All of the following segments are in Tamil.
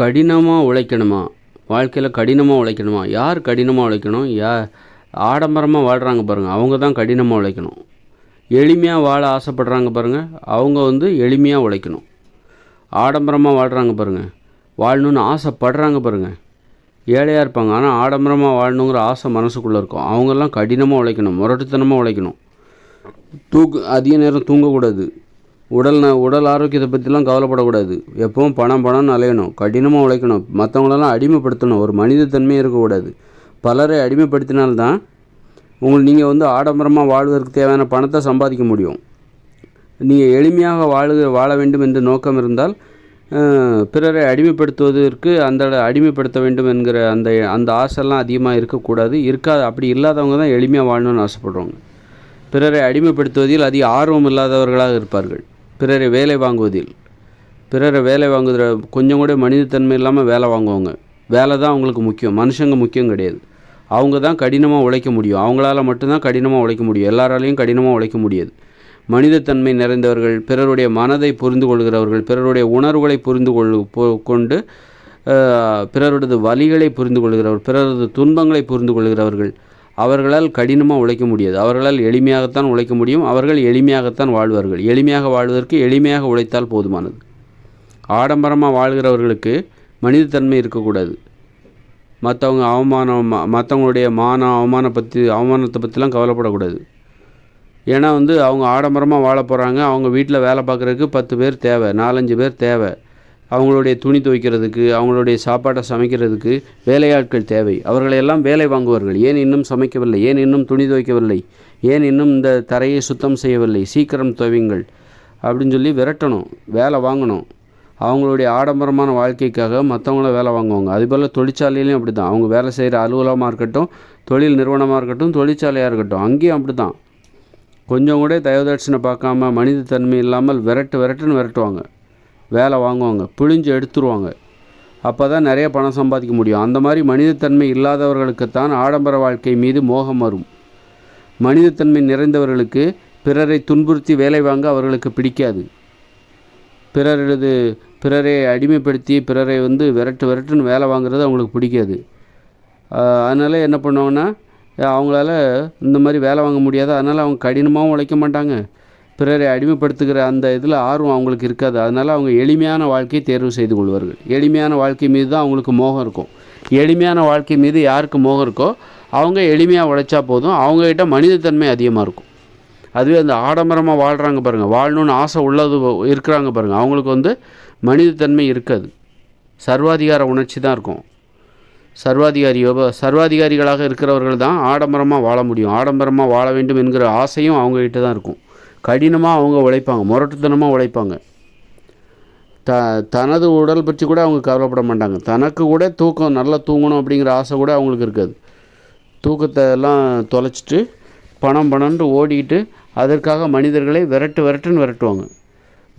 கடினமாக உழைக்கணுமா? வாழ்க்கையில் கடினமாக உழைக்கணுமா? யார் கடினமாக உழைக்கணும்? யா ஆடம்பரமாக வாழ்கிறாங்க பாருங்கள் அவங்க தான் கடினமாக உழைக்கணும். எளிமையாக வாழ ஆசைப்படுறாங்க பாருங்கள் அவங்க வந்து எளிமையாக உழைக்கணும். ஆடம்பரமாக வாழ்கிறாங்க பாருங்கள் வாழணுன்னு ஆசைப்படுறாங்க பாருங்கள் ஏழையாக இருப்பாங்க. ஆனால் ஆடம்பரமாக வாழணுங்கிற ஆசை மனசுக்குள்ளே இருக்கும். அவங்கெல்லாம் கடினமாக உழைக்கணும். முரட்டுத்தனமாக உழைக்கணும். தூக்கு அதிக நேரம் தூங்கக்கூடாது. உடல் ந உடல் ஆரோக்கியத்தை பற்றிலாம் கவலைப்படக்கூடாது. எப்பவும் பணம் பணம்னு அலையணும். கடினமாக உழைக்கணும். மற்றவங்களெல்லாம் அடிமைப்படுத்தணும். ஒரு மனித இருக்கக்கூடாது. பலரை அடிமைப்படுத்தினால்தான் உங்கள் நீங்கள் வந்து ஆடம்பரமாக வாழ்வதற்கு தேவையான பணத்தை சம்பாதிக்க முடியும். நீங்கள் எளிமையாக வாழ வாழ வேண்டும் என்று நோக்கம் இருந்தால் பிறரை அடிமைப்படுத்துவதற்கு அந்த அடிமைப்படுத்த வேண்டும் என்கிற அந்த அந்த ஆசைலாம் அதிகமாக இருக்கக்கூடாது. இருக்காது. அப்படி இல்லாதவங்க தான் எளிமையாக வாழணும்னு ஆசைப்படுறவங்க. பிறரை அடிமைப்படுத்துவதில் அதிக ஆர்வம் இல்லாதவர்களாக இருப்பார்கள். பிறரை வேலை வாங்குவதில். பிறரை வேலை வாங்குகிற கொஞ்சம் கூட மனிதத்தன்மை இல்லாமல் வேலை வாங்குவாங்க. வேலை தான் அவங்களுக்கு முக்கியம். மனுஷங்க முக்கியம் கிடையாது. அவங்க தான் கடினமாக உழைக்க முடியும். அவங்களால மட்டும்தான் கடினமாக உழைக்க முடியும். எல்லாராலையும் கடினமாக உழைக்க முடியாது. மனிதத்தன்மை நிறைந்தவர்கள் பிறருடைய மனதை புரிந்து கொள்கிறவர்கள் பிறருடைய உணர்வுகளை புரிந்து கொள் கொண்டு அஹ், பிறருடைய வலிகளை புரிந்து கொள்கிறவர் பிறரது துன்பங்களை புரிந்து கொள்கிறவர்கள் அவர்களால் கடினமாக உழைக்க முடியாது. அவர்களால் எளிமையாகத்தான் உழைக்க முடியும். அவர்கள் எளிமையாகத்தான் வாழ்வார்கள். எளிமையாக வாழ்வதற்கு எளிமையாக உழைத்தால் போதுமானது. ஆடம்பரமாக வாழ்கிறவர்களுக்கு மனிதத்தன்மை இருக்கக்கூடாது. மற்றவங்க அவமானம் ம- மற்றவங்களுடைய மானம் அவமானம் பற்றி அவமானத்தை பற்றிலாம் கவலைப்படக்கூடாது. ஏன்னா வந்து அவங்க ஆடம்பரமாக வாழ போகிறாங்க அவங்க வீட்டில் வேலை பார்க்குறதுக்கு பத்து பேர் தேவை நாலஞ்சு பேர் தேவை. அவங்களுடைய துணி துவைக்கிறதுக்கு அவங்களுடைய சாப்பாட்டை சமைக்கிறதுக்கு வேலையாட்கள் தேவை. அவர்களையெல்லாம் வேலை வாங்குவார்கள். ஏன் இன்னும் சமைக்கவில்லை? ஏன் இன்னும் துணி துவைக்கவில்லை? ஏன் இன்னும் இந்த தரையை சுத்தம் செய்யவில்லை? சீக்கிரம் துவையுங்கள். அப்படின்னு சொல்லி விரட்டணும். வேலை வாங்கணும். அவங்களுடைய ஆடம்பரமான வாழ்க்கைக்காக மற்றவங்கள வேலை வாங்குவாங்க. அதுபோல் தொழிற்சாலையிலையும் அப்படி தான் அவங்க வேலை செய்கிற அலுவலகமாக இருக்கட்டும் தொழில் நிறுவனமாக இருக்கட்டும் தொழிற்சாலையாக இருக்கட்டும் அங்கேயும் அப்படி தான் கொஞ்சம் கூட தயவுதட்சணை பார்க்காம மனிதத்தன்மை இல்லாமல் விரட்டு விரட்டுன்னு விரட்டுவாங்க. வேலை வாங்குவாங்க பிழிஞ்சு எடுத்துருவாங்க. அப்போ தான் நிறைய பணம் சம்பாதிக்க முடியும். அந்த மாதிரி மனிதத்தன்மை இல்லாதவர்களுக்குத்தான் ஆடம்பர வாழ்க்கை மீது மோகம் வரும். மனிதத்தன்மை நிறைந்தவர்களுக்கு பிறரை துன்புறுத்தி வேலை வாங்க அவர்களுக்கு பிடிக்காது. பிறரது பிறரை அடிமைப்படுத்தி பிறரை வந்து விரட்டு விரட்டுன்னு வேலை வாங்குறது அவங்களுக்கு பிடிக்காது. அதனால் அதனால என்ன பண்ணுவாங்கன்னா அவங்களால இந்த மாதிரி வேலை வாங்க முடியாது. அதனால் அவங்க கடினமாகவும் உழைக்க மாட்டாங்க. பிறரை அடிமைப்படுத்துகிற அந்த இதில் ஆர்வம் அவங்களுக்கு இருக்காது. அதனால் அவங்க எளிமையான வாழ்க்கையை தேர்வு செய்து கொள்வார்கள். எளிமையான வாழ்க்கை மீது தான் அவங்களுக்கு மோகம் இருக்கும். எளிமையான வாழ்க்கை மீது யாருக்கு மோகம் இருக்கோ அவங்க எளிமையாக உழைச்சா போதும். அவங்கக்கிட்ட மனிதத்தன்மை அதிகமாக இருக்கும். அதுவே அந்த ஆடம்பரமாக வாழ்கிறாங்க பாருங்கள் வாழணும்னு ஆசை உள்ளது இருக்கிறாங்க பாருங்கள் அவங்களுக்கு வந்து மனிதத்தன்மை இருக்காது. சர்வாதிகார உணர்ச்சி தான் இருக்கும். சர்வாதிகாரியோ சர்வாதிகாரிகளாக இருக்கிறவர்கள் தான் ஆடம்பரமாக வாழ முடியும். ஆடம்பரமாக வாழ வேண்டும் என்கிற ஆசையும் அவங்ககிட்ட தான் இருக்கும். கடினமாக அவங்க உழைப்பாங்க முரட்டுத்தனமாக உழைப்பாங்க. த தனது உடல் பற்றி கூட அவங்க கவலைப்பட மாட்டாங்க. தனக்கு கூட தூக்கம் நல்லா தூங்கணும் அப்படிங்கிற ஆசை கூட அவங்களுக்கு இருக்காது. தூக்கத்தை எல்லாம் தொலைச்சிட்டு பணம் பணம்னு ஓடிக்கிட்டு அதற்காக மனிதர்களை விரட்டு விரட்டுன்னு விரட்டுவாங்க.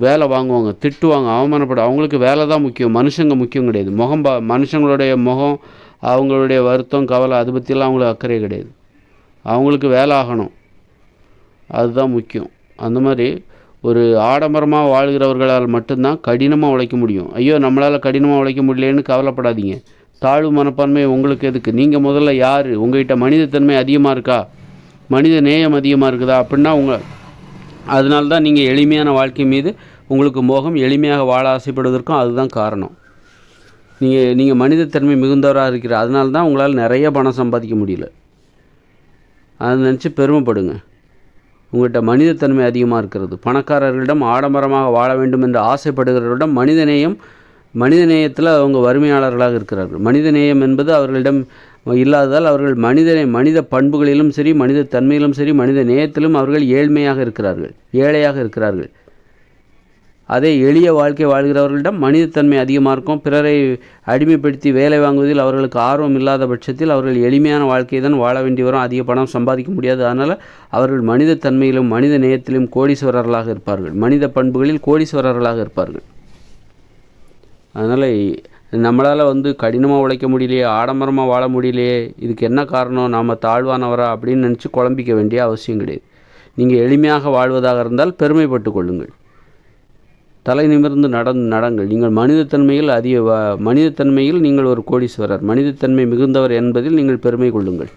வேலை வாங்குவாங்க திட்டுவாங்க அவமானப்பட அவங்களுக்கு வேலை தான் முக்கியம் மனுஷங்க முக்கியம் கிடையாது. முகம் பா மனுஷங்களுடைய முகம் அவங்களுடைய வருத்தம் கவலை அதை பற்றிலாம் அவங்களுக்கு அக்கறை கிடையாது. அவங்களுக்கு வேலை ஆகணும். அதுதான் முக்கியம். அந்த மாதிரி ஒரு ஆடம்பரமாக வாழ்கிறவர்களால் மட்டும்தான் கடினமாக உழைக்க முடியும். ஐயோ நம்மளால் கடினமாக உழைக்க முடியலன்னு கவலைப்படாதீங்க. தாழ்வு மனப்பான்மை உங்களுக்கு எதுக்கு? நீங்கள் முதல்ல யார்? உங்ககிட்ட மனிதத்தன்மை அதிகமாக இருக்கா? மனித நேயம் அதிகமாக இருக்குதா? அப்படின்னா உங்கள் அதனால தான் நீங்கள் எளிமையான வாழ்க்கை மீது உங்களுக்கு மோகம் எளிமையாக வாழ ஆசைப்படுவதற்கும் அதுதான் காரணம். நீங்கள் நீங்கள் மனிதத்தன்மை மிகுந்தவராக இருக்கிற அதனால தான் உங்களால் நிறைய பணம் சம்பாதிக்க முடியல. அதை நினச்சி பெருமைப்படுங்க. உங்கள்கிட்ட மனிதத்தன்மை அதிகமாக இருக்கிறது. பணக்காரர்களிடம் ஆடம்பரமாக வாழ வேண்டும் என்று ஆசைப்படுகிறவர்களிடம் மனிதநேயம் மனிதநேயத்தில் அவங்க வறுமையாளர்களாக இருக்கிறார்கள். மனிதநேயம் என்பது அவர்களிடம் இல்லாததால் அவர்கள் மனிதனை மனித பண்புகளிலும் சரி மனித தன்மையிலும் சரி மனித நேயத்திலும் அவர்கள் ஏழ்மையாக இருக்கிறார்கள் ஏழையாக இருக்கிறார்கள். அதே எளிய வாழ்க்கை வாழ்கிறவர்களிடம் மனிதத்தன்மை அதிகமாக இருக்கும். பிறரை அடிமைப்படுத்தி வேலை வாங்குவதில் அவர்களுக்கு ஆர்வம் இல்லாத பட்சத்தில் அவர்கள் எளிமையான வாழ்க்கையை தான் வாழ வேண்டி வரும். அதிக பணம் சம்பாதிக்க முடியாது. அதனால் அவர்கள் மனிதத்தன்மையிலும் மனித நேயத்திலும் கோடீஸ்வரர்களாக இருப்பார்கள். மனித பண்புகளில் கோடீஸ்வரர்களாக இருப்பார்கள். அதனால் நம்மளால் வந்து கடினமாக உழைக்க முடியலையே ஆடம்பரமாக வாழ முடியலையே இதுக்கு என்ன காரணம்? நாம் தாழ்வானவரா அப்படின்னு நினச்சி குழம்பிக்க வேண்டிய அவசியம் கிடையாது. நீங்கள் எளிமையாக வாழ்வதாக இருந்தால் பெருமைப்பட்டு கொள்ளுங்கள். தலை நிமிர்ந்து நடந்து நடங்கள். நீங்கள் மனிதத்தன்மையில் அதிக வ- மனிதத்தன்மையில் நீங்கள் ஒரு கோடீஸ்வரர். மனிதத்தன்மை மிகுந்தவர் என்பதில் நீங்கள் பெருமை கொள்ளுங்கள்.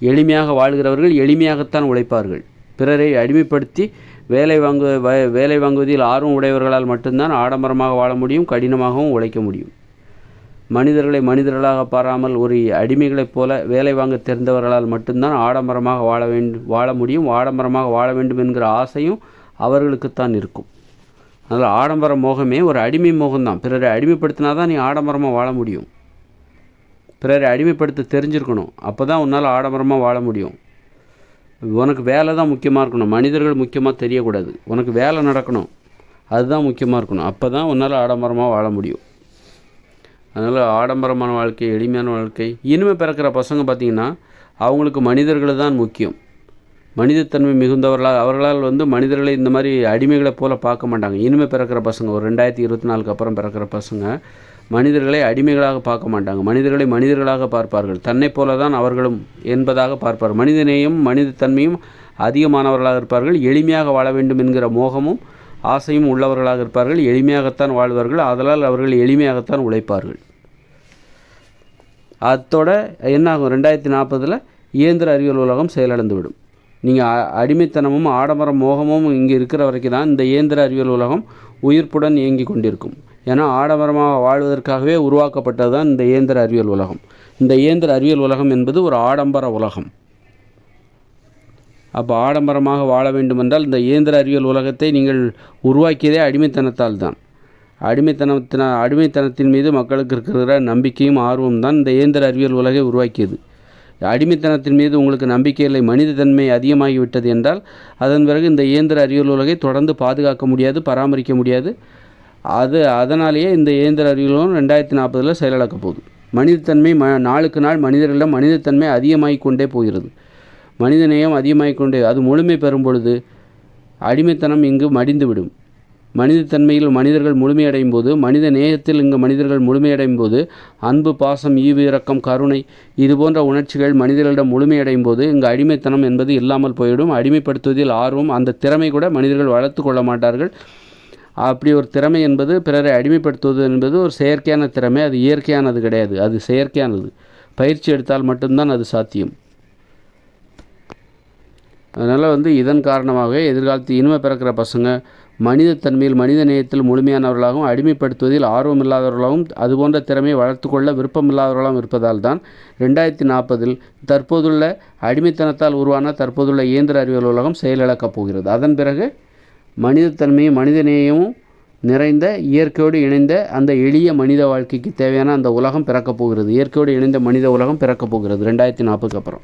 எளிமையாக வாழ்கிறவர்கள் எளிமையாகத்தான் உழைப்பார்கள். பிறரை அடிமைப்படுத்தி வேலை வாங்கு வ- வேலை வாங்குவதில் ஆர்வம் உடையவர்களால் மட்டும்தான் ஆடம்பரமாக வாழ முடியும் கடினமாகவும் உழைக்க முடியும். மனிதர்களை மனிதர்களாக பாராமல் ஒரு அடிமைகளைப் போல வேலை வாங்க தெரிந்தவர்களால் மட்டும்தான் ஆடம்பரமாக வாழ வேண்டும் வாழ முடியும். ஆடம்பரமாக வாழ வேண்டும் என்கிற ஆசையும் அவர்களுக்குத்தான் இருக்கும். அதனால் ஆடம்பர மோகமே ஒரு அடிமை மோகம்தான். பிறரை அடிமைப்படுத்தினா தான் நீ ஆடம்பரமாக வாழ முடியும். பிறரை அடிமைப்படுத்த தெரிஞ்சிருக்கணும். அப்போ தான் உன்னால் ஆடம்பரமாக வாழ முடியும். உனக்கு வேலை தான் முக்கியமாக இருக்கணும். மனிதர்கள் முக்கியமாக தெரியக்கூடாது. உனக்கு வேலை நடக்கணும். அதுதான் முக்கியமாக இருக்கணும். அப்போ தான் உன்னால் ஆடம்பரமாக வாழ முடியும். அதனால் ஆடம்பரமான வாழ்க்கை எளிமையான வாழ்க்கை இனிமே பிறக்கிற பசங்க பார்த்திங்கன்னா அவங்களுக்கு மனிதர்கள் தான் முக்கியம். மனிதத்தன்மை மிகுந்தவர்களால் அவர்களால் வந்து மனிதர்களை இந்த மாதிரி அடிமைகளை போல பார்க்க மாட்டாங்க. இனிமே பிறக்கிற பசங்க ஒரு ரெண்டாயிரத்தி இருபத்தி நாலுக்கு அப்புறம் பிறக்கிற பசங்க மனிதர்களை அடிமைகளாக பார்க்க மாட்டாங்க. மனிதர்களை மனிதர்களாக பார்ப்பார்கள். தன்னை போல தான் அவர்களும் என்பதாக பார்ப்பார் மனிதநேயம் மனிதத்தன்மையும் அதிகமானவர்களாக இருப்பார்கள். எளிமையாக வாழ வேண்டும் என்கிற மோகமும் ஆசையும் உள்ளவர்களாக இருப்பார்கள். எளிமையாகத்தான் வாழ்வார்கள். அதனால் அவர்கள் எளிமையாகத்தான் உழைப்பார்கள். அத்தோட என்ன ஆகும் ரெண்டாயிரத்தி நாற்பதில் இயந்திர அறிவியல் உலகம் செயலிழந்து விடும் நீங்கள் அடிமைத்தனமும் ஆடம்பர மோகமும் இங்கே இருக்கிற வரைக்கும் தான் இந்த இயந்திர அறிவியல் உலகம் உயிர்ப்புடன் இயங்கி கொண்டிருக்கும். ஏன்னா ஆடம்பரமாக வாழ்வதற்காகவே உருவாக்கப்பட்டது தான் இந்த இயந்திர அறிவியல் உலகம். இந்த இயந்திர அறிவியல் உலகம் என்பது ஒரு ஆடம்பர உலகம். அப்போ ஆடம்பரமாக வாழ வேண்டுமென்றால் இந்த இயந்திர அறிவியல் உலகத்தை நீங்கள் உருவாக்கியதே அடிமைத்தனத்தால் தான். அடிமைத்தனத்தின அடிமைத்தனத்தின் மீது மக்களுக்கு இருக்கிற நம்பிக்கையும் ஆர்வம் தான் இந்த இயந்திர அறிவியல் உலகை உருவாக்கியது. அடிமைத்தனத்தின் மீது உங்களுக்கு நம்பிக்கை இல்லை மனிதத்தன்மை அதிகமாகிவிட்டது என்றால் அதன் பிறகு இந்த இயந்திர அறிவியல் உலகை தொடர்ந்து பாதுகாக்க முடியாது பராமரிக்க முடியாது. அது அதனாலேயே இந்த இயந்திர அறிவியல் ரெண்டாயிரத்தி நாற்பதில் செயலிழக்க போகுது. மனிதத்தன்மை ம நாளுக்கு நாள் மனிதர்களிடம் மனிதத்தன்மை அதிகமாகிக் கொண்டே போகிறது. மனிதநேயம் அதிகமாகிக் கொண்டே அது முழுமை பெறும் பொழுது அடிமைத்தனம் இங்கு மடிந்துவிடும். மனிதத்தன்மையில் மனிதர்கள் முழுமையடையும் போது மனித நேயத்தில் இங்கு மனிதர்கள் முழுமையடையும் போது அன்பு பாசம் ஈவு இரக்கம் கருணை இது போன்ற உணர்ச்சிகள் மனிதர்களிடம் முழுமையடையும் போது இங்கு அடிமைத்தனம் என்பது இல்லாமல் போயிடும். அடிமைப்படுத்துவதில் ஆர்வம் அந்த திறமை கூட மனிதர்கள் வளர்த்து கொள்ள மாட்டார்கள். அப்படி ஒரு திறமை என்பது பிறரை அடிமைப்படுத்துவது என்பது ஒரு செயற்கையான திறமை அது இயற்கையானது கிடையாது அது செயற்கையானது. பயிற்சி எடுத்தால் மட்டும்தான் அது சாத்தியம். அதனால் வந்து இதன் காரணமாக எதிர்காலத்தில் இனிமே பிறக்கிற பசங்க மனிதத்தன்மையில் மனித நேயத்தில் முழுமையானவர்களாகவும் அடிமைப்படுத்துவதில் ஆர்வம் இல்லாதவர்களாகவும் அதுபோன்ற திறமையை வளர்த்துக்கொள்ள விருப்பமில்லாதவர்களாகவும் இருப்பதால் தான் ரெண்டாயிரத்தி நாற்பதில் தற்போதுள்ள அடிமைத்தனத்தால் உருவான தற்போதுள்ள இயந்திர அறிவியல் உலகம் செயலிழக்கப் போகிறது. அதன் பிறகு மனிதத்தன்மையும் மனிதநேயமும் நிறைந்த இயற்கையோடு இணைந்த அந்த எளிய மனித வாழ்க்கைக்கு தேவையான அந்த உலகம் பிறக்கப் போகிறது. இயற்கையோடு இணைந்த மனித உலகம் பிறக்கப் போகிறது ரெண்டாயிரத்தி நாற்பதுக்கு அப்புறம்.